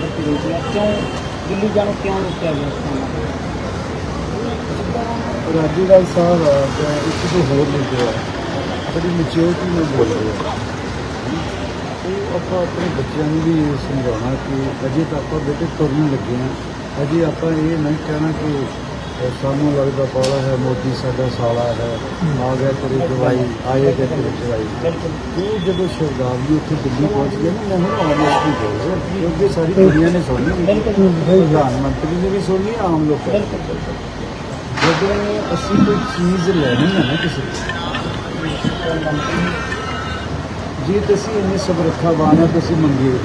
Border ਤੇ ਰੋਕਿਆ ਕਿਉਂ ਦਿੱਲੀ ਜਾਣੋਂ ਕਿਉਂ ਰੋਕਿਆ ਗਿਆ ਇਸ ਤਰ੍ਹਾਂ ਰਾਜੂ ਸਾਹਿਬ ਆ, ਜਾਂ ਇੱਕ ਤੋਂ ਹੋਰ ਲੋਕ ਆ ਬੜੀ ਮੈਚਿਓਰਟੀ ਨਾਲ ਬੋਲ ਰਹੇ ਆ ਉਹ ਆਪਾਂ ਆਪਣੇ ਬੱਚਿਆਂ ਨੂੰ ਵੀ ਸਮਝਾਉਣਾ ਕਿ ਅਜੇ ਤਾਂ ਆਪਾਂ ਬੇਟੇ ਤੁਰਨ ਲੱਗੇ ਆ ਅਜੇ ਆਪਾਂ ਇਹ ਨਹੀਂ ਕਹਿਣਾ ਕਿ ਅਹ, ਸਾਨੂੰ ਲੱਗਦਾ ਪਾਲਾ ਹੈ ਮੋਦੀ ਸਾਡਾ ਸਾਲਾ ਹੈ। ਆ ਗਿਆ ਤੇਰੀ ਦਵਾਈ ਆਏ ਗਏ ਤੇਰੀ ਦਵਾਈ ਬਿਲਕੁਲ ਇਹ ਜਦੋਂ ਸ਼ਰਦਾਵਲੀ ਉੱਥੇ ਦਿੱਲੀ ਪਹੁੰਚ ਗਏ ਨਾ ਮੈਂ ਹੁਣ ਆਨੈਸਟਲੀ ਬੋਲ ਰਿਹਾ ਕਿਉਂਕਿ ਸਾਰੀ ਦੁਨੀਆ ਨੇ ਸੁਣੀ। ਪ੍ਰਧਾਨ ਮੰਤਰੀ ਨੇ ਵੀ ਸੁਣੀ ਆਮ ਲੋਕਾਂ ਨੇ। ਜਦੋਂ ਅਸੀਂ ਕੋਈ ਚੀਜ਼ ਲੈਣੀ ਹੈ ਨਾ ਕਿਸੇ ਤੋਂ, ਜੇ ਤੁਸੀਂ ਇੰਨੇ ਸਮਰੱਥਾਵਾਨ ਹੈ ਤੁਸੀਂ ਮੰਗਿਓ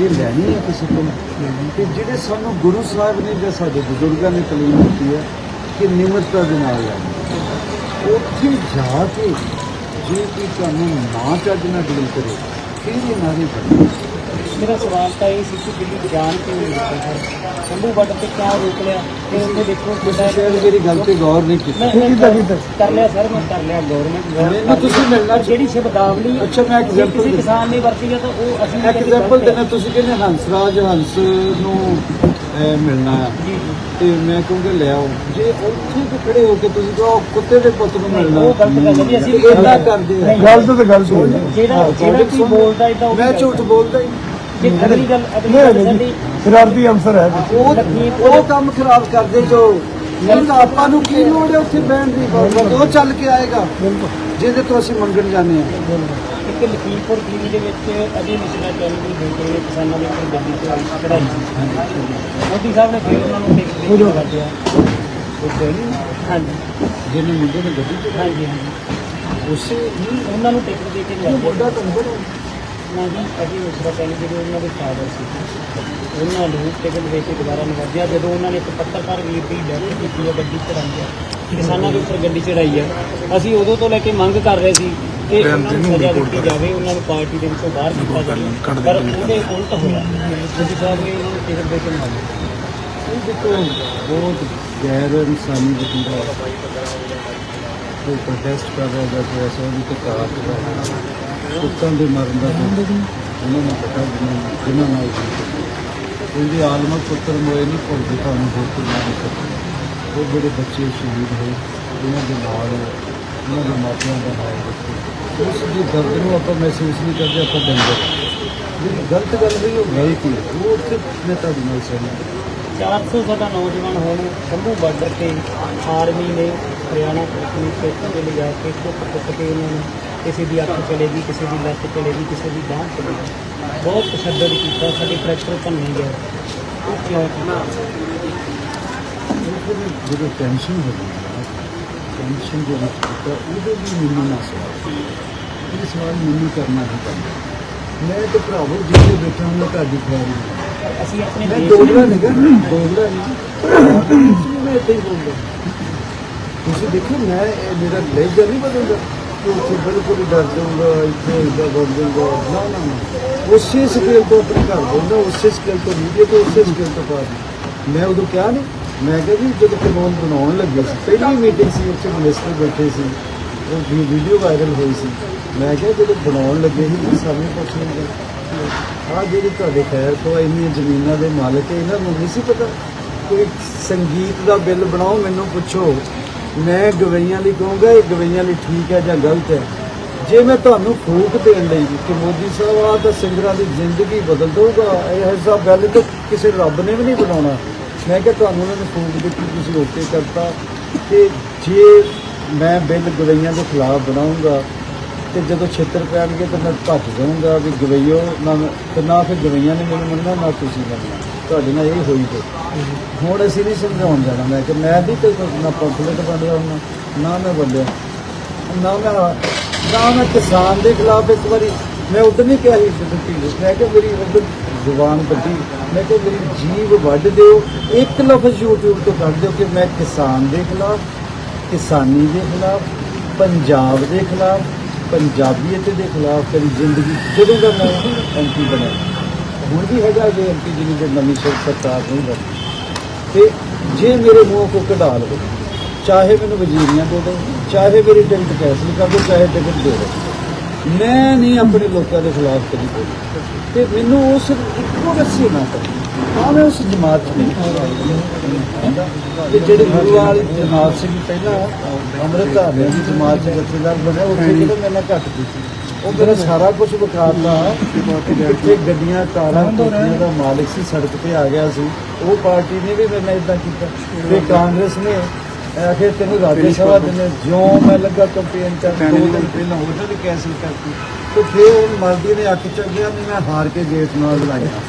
ਜੇ ਲੈਣੀ ਹੈ ਕਿਸੇ ਤੋਂ ਤੇ ਜਿਹੜੇ ਸਾਨੂੰ ਗੁਰੂ ਸਾਹਿਬ ਨੇ ਜਾਂ ਸਾਡੇ ਬਜ਼ੁਰਗਾਂ ਨੇ ਤਾਲੀਮ ਦਿੱਤੀ ਹੈ, ਕਿ ਨਿਮਰਤਾ ਦੇ ਨਾਲ ਲੈਣੀ ਉੱਥੇ ਜਾ ਕੇ ਜੇ ਕੋਈ ਤੁਹਾਨੂੰ ਨਾ ਚੱਜ ਨਾਲ ਡੀਲ ਕਰੇ, ਫਿਰ ਇਹ ਨਾਰੇ ਕਰਨੀ ਮੇਰਾ ਸਵਾਲ ਤਾਂ ਇਹ ਸੀ ਕਿ ਦਿੱਲੀ ਜਾਣ ਕਿਉਂ ਨਹੀਂ ਦਿੱਤਾ ਸਰ ਸੰਭੂ ਬਾਰਡਰ ਤੇ ਕਿਉਂ ਰੋਕ ਲਿਆ? ਫਿਰ ਉੱਥੇ ਦੇਖੋ ਤੁਸੀਂ ਸ਼ਾਇਦ ਮੇਰੀ ਗੱਲ ਤੇ ਗੌਰ ਨਹੀਂ ਕੀਤੀ। ਮੈਂ ਮੈਂ ਕਰ ਲਿਆ ਸਰ ਮੈਂ ਕਰ ਲਿਆ ਗਵਰਨਮੈਂਟ ਮੈਨੂੰ ਤੁਸੀਂ ਮਿਲਣਾ ਜਿਹੜੀ ਸ਼ਬਦਾਵਲੀ ਅੱਛਾ, ਮੈਂ example ਕਿਸੇ ਦੇ- ਕਿਸਾਨ ਨੇ ਵਰਤੀ ਹੈ ਤਾਂ ਉਹ ਅਸੀਂ ਇੱਕ ਐਗਜ਼ਾਮਪਲ ਦੇਣਾ ਤੁਸੀਂ ਕਹਿੰਦੇ ਹੰਸਰਾਜ ਹੰਸ ਨੂੰ ਮਿਲਣਾ ਹੈ ਤੇ ਮੈਂ ਕਹੂੰਗਾ ਲੈ ਆਓ। ਜੇ ਉੱਥੇ ਤੇ ਖੜੇ ਹੋ ਕੇ ਤੁਸੀਂ ਕਹੋ "ਆਹ ਕੁੱਤੇ ਦੇ ਪੁੱਤ ਨੂੰ ਮਿਲਣਾ। ਉਹ ਗਲਤ ਗੱਲ ਹੈ ਜੀ, ਅਸੀਂ ਇਹ ਏਦਾਂ ਕਰਦੇ ਨਹੀਂ। ਗਲਤ ਤਾਂ ਗਲਤ ਹੋਈ ਜਿਹੜਾ ਹਾਂ, ਜਿਹੜਾ ਕੋਈ ਬੋਲਦਾ ਇਦਾਂ ਮੈਂ ਝੂਠ ਬੋਲਦਾ ਹੀ ਜੇ ਅਗਲੀ ਗੱਲ ਅਗਲੀ ਗੱਲ ਜੀ ਸ਼ਰਾਰਤੀ ਅਨਸਰ ਹੈ। ਉਹ ਉਹ ਕੰਮ ਖਰਾਬ ਕਰਦੇ ਜੋ। ਨਹੀਂ। ਤਾਂ ਆਪਾਂ ਨੂੰ ਕੀ ਲੋੜ ਹੈ ਉੱਥੇ ਬਹਿਣ ਦੀ? ਉਹ ਚੱਲ ਕੇ ਆਏਗਾ। ਜਿਹਦੇ ਤੋਂ ਅਸੀਂ ਮੰਗਣ ਜਾਂਦੇ ਆ ਇੱਕ ਲਖੀਮਪੁਰ ਖੀਰੀ ਦੇ ਵਿੱਚ ਅਜੇ ਮਿਸ਼ਰਾ ਚੌਧਰੀ ਦੇ ਕੇ ਕਿਸਾਨਾਂ ਦੇ ਉੱਪਰ ਗੱਡੀ ਚੜਾਈ ਚੜਾਈ ਮੋਦੀ ਸਾਹਿਬ ਨੇ ਫਿਰ ਉਹਨਾਂ ਨੂੰ ਟਿਕਟ ਦੇ ਕੱਢਿਆ ਹਾਂਜੀ। ਜਿਹਨੇ ਮੁੰਡੇ ਨੇ ਗੱਡੀ ਚ ਹਾਂਜੀ ਉਸੇ ਉਹਨਾਂ ਨੂੰ ਟਿਕਟ ਦੇ ਕੇ ਕੱਢਿਆ ਵੱਡਾ ਤੁਹਾਨੂੰ ਜੀ ਅਜੇ ਮਿਸ਼ਰਾ ਚੌਧਰੀ ਜਿਹੜੇ ਉਹਨਾਂ ਦੇ ਫਾਦਰ ਸੀ। ਉਹਨਾਂ ਨੂੰ ਟਿਕਟ ਦੇ ਕੇ ਦੁਬਾਰਾ ਨਵਾਜਿਆ। ਜਦੋਂ ਉਹਨਾਂ ਨੇ ਇੱਕ ਪੱਤਰਕਾਰ ਵੀਰ ਦੀ ਡੈਥ ਕੀਤੀ ਹੈ ਗੱਡੀ ਚੜਾਈ ਹੈ। ਕਿਸਾਨਾਂ ਦੇ ਉੱਪਰ ਗੱਡੀ ਚੜਾਈ ਹੈ। ਅਸੀਂ ਉਦੋਂ ਤੋਂ ਲੈ ਕੇ ਮੰਗ ਕਰ ਰਹੇ ਸੀ ਕਿ ਉਹਨਾਂ ਨੂੰ ਸਜ਼ਾ ਦਿੱਤੀ ਜਾਵੇ। ਉਹਨਾਂ ਨੂੰ ਪਾਰਟੀ ਦੇ ਵਿੱਚੋਂ ਬਾਹਰ ਕੀਤਾ ਜਾਵੇ। ਪਰ ਉਹਦੇ ਉਲਟ ਹੋਇਆ। ਮੋਦੀ ਸਾਹਿਬ ਨੇ ਉਹਨਾਂ ਨੂੰ ਟਿਕਟ ਦੇ ਕੇ ਨਵਾਜਿਆ ਇਹ ਦੇਖੋ ਬਹੁਤ ਗੈਰ ਇਨਸਾਨੀ ਵਤੀਰਾ ਕੋਈ ਪ੍ਰੋਟੈਸਟ ਕਰ ਰਿਹਾ ਜਾਂ ਕੋਈ ਐਸਾ ਵੀ ਤੇ ਕਾਰ ਕੁੱਤਾਂ ਦੇ ਮਰਨ ਦਾ ਦੁੱਖ, ਉਹਨਾਂ ਨੂੰ ਪਤਾ ਜਿਨ੍ਹਾਂ ਜਿਨ੍ਹਾਂ ਨਾਲ ਉਹਦੀ ਆਲਮਾ ਪੁੱਤਰ ਮੋਏ ਨਹੀਂ ਭੁੱਲਦੇ ਤੁਹਾਨੂੰ ਹੋਰ ਕੋਈ ਨਾ ਉਹ ਜਿਹੜੇ ਬੱਚੇ ਸ਼ਹੀਦ ਹੋਏ, ਉਹਨਾਂ ਦੇ ਨਾਲ ਉਹਨਾਂ ਦੇ ਮਾਪਿਆਂ ਦਾ ਹਾਲ ਉਸ ਦੀ ਦਰਦ ਨੂੰ ਆਪਾਂ ਮਹਿਸੂਸ ਨਹੀਂ ਕਰਦੇ, ਆਪਾਂ ਡੰਗਰ ਜਿਹੜੀ ਗਲਤ ਗੱਲ ਹੋਈ, ਉਹ ਗਲਤੀ ਹੈ ਉਹ ਉੱਥੇ ਮੈਂ ਤੁਹਾਡੀ ਨਾਲ ਸਹਿਮਤ ਹਾਂ। 400 ਸਾਡਾ ਨੌਜਵਾਨ ਹੁਣ ਸ਼ੰਭੂ ਬਾਰਡਰ ਤੇ ਆਰਮੀ ਨੇ ਹਰਿਆਣਾ ਪੁਲਿਸ ਨੇ ਪੇਪਰ ਤੇ ਲਿਜਾ ਕੇ ਕੁੱਟ ਕੁੱਟ ਕੇ ਇਹਨਾਂ ਨੂੰ ਕਿਸੇ ਦੀ ਅੱਖ ਚਲੇਗੀ ਕਿਸੇ ਦੀ ਲੱਤ ਚਲੇਗੀ ਕਿਸੇ ਦੀ ਬਾਂਹ ਚਲੇਗੀ ਬਹੁਤ ਤਸ਼ੱਦਦ ਕੀਤਾ ਸਾਡੇ ਫਰੈਕਚਰ ਭੰਨੇ ਗਏ ਉਹ ਕਿਉਂ ਕੀਤਾ ਉਹ ਫਿਰ ਜਦੋਂ ਟੈਨਸ਼ਨ ਹੋ ਗਈ ਨਾ ਟੈਨਸ਼ਨ ਦੇ ਵਿੱਚ ਕੀਤਾ ਉਹਦੇ ਵੀ ਮੈਨੂੰ ਨਾ ਸਵਾਲ ਇਹ ਸਵਾਲ ਮੈਨੂੰ ਕਰਨਾ ਹੀ ਪੈਂਦਾ ਮੈਂ ਤੇ ਭਰਾਵੋ ਜਿੱਥੇ ਬੈਠਾ ਹਾਂ ਤੁਹਾਡੀ ਖੈਰ ਨਹੀਂ ਅਸੀਂ ਆਪਣੇ ਮੈਂ ਦੇਸ਼ ਦੋਗਲਾ ਨਹੀਂ ਗਾ ਦੋਗਲਾ ਨਹੀਂ ਮੈਂ ਇੱਥੇ ਹੀ ਬੋਲਦਾ ਤੁਸੀਂ ਦੇਖੋ ਮੈਂ ਇਹ ਮੇਰਾ ਲਹਿਜਾ ਨਹੀਂ ਬਦਲਦਾ ਕਿ ਉੱਥੇ ਬਿਲਕੁਲ ਡਰ ਜਾਊਗਾ, ਇੱਥੇ ਇਦਾਂ ਬਣ ਜਾਊਗਾ। ਨਾ ਨਾ ਨਾ। ਉਸੇ ਸਕੇਲ ਤੋਂ ਆਪਣੇ ਘਰ ਬੋਲਦਾ, ਉਸੇ ਸਕੇਲ ਤੋਂ ਮੀਡੀਆ ਤੋਂ, ਉਸੇ ਸਕੇਲ ਤੋਂ ਬਾਹਰ ਮੈਂ ਉਦੋਂ ਕਿਹਾ ਨਹੀਂ ਮੈਂ ਕਿਹਾ ਜੀ, ਜਦੋਂ ਕਾਨੂੰਨ ਬਣਾਉਣ ਲੱਗੇ ਸੀ, ਪਹਿਲੀ ਮੀਟਿੰਗ ਸੀ, ਉੱਥੇ ਮਿਨਿਸਟਰ ਬੈਠੇ ਸੀ, ਉਹ ਵੀਡੀਓ ਵਾਇਰਲ ਹੋਈ ਸੀ। ਮੈਂ ਕਿਹਾ ਜਦੋਂ ਬਣਾਉਣ ਲੱਗੇ ਸੀ ਤਾਂ ਸਾਨੂੰ ਪੁੱਛ ਲੈਂਦੇ ਆ ਜਿਹੜੇ ਤੁਹਾਡੇ ਖੈਰ ਤੋਂ ਇੰਨੀਆਂ ਜ਼ਮੀਨਾਂ ਦੇ ਮਾਲਕ ਹੈ, ਇਹਨਾਂ ਨੂੰ ਨਹੀਂ ਸੀ ਪਤਾ? ਕੋਈ ਸੰਗੀਤ ਦਾ ਬਿੱਲ ਬਣਾਓ, ਮੈਨੂੰ ਪੁੱਛੋ। ਮੈਂ ਗਵਈਆਂ ਲਈ ਕਹੂੰਗਾ, ਇਹ ਗਵਈਆਂ ਲਈ ਠੀਕ ਹੈ ਜਾਂ ਗਲਤ ਹੈ। ਜੇ ਮੈਂ ਤੁਹਾਨੂੰ ਫੂਕ ਦੇਣ ਲਈ ਕਿ ਮੋਦੀ ਸਾਹਿਬ ਆ, ਤਾਂ ਸਿੰਗਰਾਂ ਦੀ ਜ਼ਿੰਦਗੀ ਬਦਲ ਦਊਗਾ। ਇਹ ਐਸਾ ਬਿੱਲ ਤਾਂ ਕਿਸੇ ਰੱਬ ਨੇ ਵੀ ਨਹੀਂ ਬਣਾਉਣਾ। ਮੈਂ ਕਿਹਾ ਤੁਹਾਨੂੰ ਉਹਨਾਂ ਨੇ ਫੂਕ ਦਿੱਤੀ, ਤੁਸੀਂ ਓਕੇ ਕਰਤਾ ਤੇ ਜੇ ਮੈਂ ਬਿੱਲ ਗਵਈਆਂ ਦੇ ਖਿਲਾਫ ਬਣਾਉਂਗਾ ਤੇ ਜਦੋਂ ਛੇਤਰ ਪੈਣਗੇ ਤਾਂ ਮੈਂ ਭੱਜ ਜਾਊਂਗਾ ਵੀ ਗਵਈਓ, ਨਾ ਮੈਂ- ਤੇ ਨਾ ਫਿਰ ਗਵਈਆਂ ਨੇ ਮੈਨੂੰ ਮੰਨਣਾ, ਨਾ ਤੁਸੀਂ ਮੰਨਣਾ। ਤੁਹਾਡੇ ਨਾਲ ਇਹ ਹੋਈ ਤੇ। ਹੁਣ ਅਸੀਂ ਨਹੀਂ ਸਮਝਾਉਣ ਜਾਣਾ। ਮੈਂ ਕਿ ਮੈਂ ਵੀ ਤੇ ਨਾ ਪੰਫਲੇਟ ਬਣਿਆ ਹੁਣ ਨਾ ਮੈਂ ਬੰਦਿਆ ਨਾ ਮੈਂ ਨਾ ਮੈਂ ਕਿਸਾਨ ਦੇ ਖਿਲਾਫ ਇੱਕ ਵਾਰੀ ਮੈਂ ਉਦੋਂ ਨਹੀਂ ਕਿਹਾ ਸੀ ਦਿੱਤੀ ਮੈਂ ਕਿ ਮੇਰੀ ਉਦੋਂ, ਜ਼ੁਬਾਨ ਕੱਢੀ ਮੈਂ ਕਿ ਮੇਰੀ ਜੀਭ ਵੱਢ ਦਿਓ। ਇੱਕ ਲਫ਼ਜ਼ YouTube ਤੋਂ ਕੱਢ ਦਿਓ ਕਿ ਮੈਂ ਕਿਸਾਨ ਦੇ ਖਿਲਾਫ, ਕਿਸਾਨੀ ਦੇ ਖਿਲਾਫ, ਪੰਜਾਬ ਦੇ ਖਿਲਾਫ, ਪੰਜਾਬੀਅਤ ਦੇ ਖਿਲਾਫ ਕਦੀ ਜ਼ਿੰਦਗੀ ਜਦੋਂ ਦਾ ਮੈਂ ਐਮਪੀ ਬਣਿਆ ਹੁਣ ਵੀ ਹੈਗਾ ਜੇ ਐਮਪੀ ਜੀ ਦੇ ਨਵੀਂ ਸਰ- ਸਰਕਾਰ ਨਹੀਂ ਬਣੀ ਤੇ ਜੇ ਮੇਰੇ ਮੂੰਹ ਕੋ ਕਢਾ ਲਵੇ ਚਾਹੇ ਮੈਨੂੰ ਵਜ਼ੀਰੀਆਂ ਦੇ ਦਿਓ ਚਾਹੇ ਮੇਰੀ ਟਿਕਟ ਕੈਂਸਲ ਕਰ ਦਿਓ ਚਾਹੇ ਟਿਕਟ ਦੇ ਦਿਓ ਮੈਂ ਨਹੀਂ ਆਪਣੇ ਲੋਕਾਂ ਦੇ ਖਿਲਾਫ ਕਦੀ ਬੋਲਿਆ ਤੇ ਮੈਨੂੰ ਉਸ ਇੱਕੋ ਰੱਸੀ ਨਾ ਕਰ ਹਾਂ ਮੈਂ ਉਸ ਜਮਾਤ 'ਚ ਨਹੀਂ ਤੇ ਜਿਹੜੇ ਗੁਰੂ ਵਾਲੀ ਜਮਾਤ ਸੀ ਪਹਿਲਾਂ ਅੰਮ੍ਰਿਤ ਧਾਰਿਆਂ ਦੀ ਜਮਾਤ 'ਚ ਜਥੇਦਾਰ ਬਣਿਆ, ਉੱਥੇ ਕਿਹੜਾ ਮੇਰੇ ਨਾਲ ਘੱਟ ਕੀਤੀ। ਉਹ ਮੇਰਾ ਸਾਰਾ ਕੁਝ ਵਿਖਾਤਾ ਕਿੱਥੇ ਗੱਡੀਆਂ ਕਾਰਾਂ ਕੋਠੀਆਂ ਦਾ ਮਾਲਕ ਸੀ ਸੜਕ ਤੇ ਆ ਗਿਆ ਸੀ। ਉਹ ਪਾਰਟੀ ਨੇ ਵੀ ਮੇਰੇ ਨਾਲ ਇਦਾਂ ਕੀਤਾ। ਤੇ ਕਾਂਗਰਸ ਨੇ ਆਖਿਰ ਤੈਨੂੰ ਰਾਜ ਸਭਾ ਦਿਨੇ ਜਿਉਂ ਮੈਂ ਲੱਗਾ ਕੰਪੇਨ ਕਰ ਦੋ ਦਿਨ ਪਹਿਲਾਂ ਉਹਦਾ ਵੀ ਕੈਂਸਲ ਕਰਤੀ ਤੇ ਫਿਰ ਉਹ ਮਰਦੀ ਨੇ ਅੱਖ ਚੱਲ ਗਿਆ ਵੀ ਮੈਂ ਹਾਰ ਕੇ ਗੇਟ ਨਾਲ ਲਾਇਆ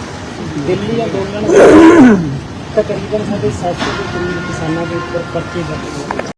ਦਿੱਲੀ ਅੰਦੋਲਨ ਤਕਰੀਬਨ ਸਾਡੇ 700 ਦੇ ਕਰੀਬ ਕਿਸਾਨਾਂ ਦੇ ਉੱਪਰ ਪਰਚੇ ਦਰਜ ਹੋਏ।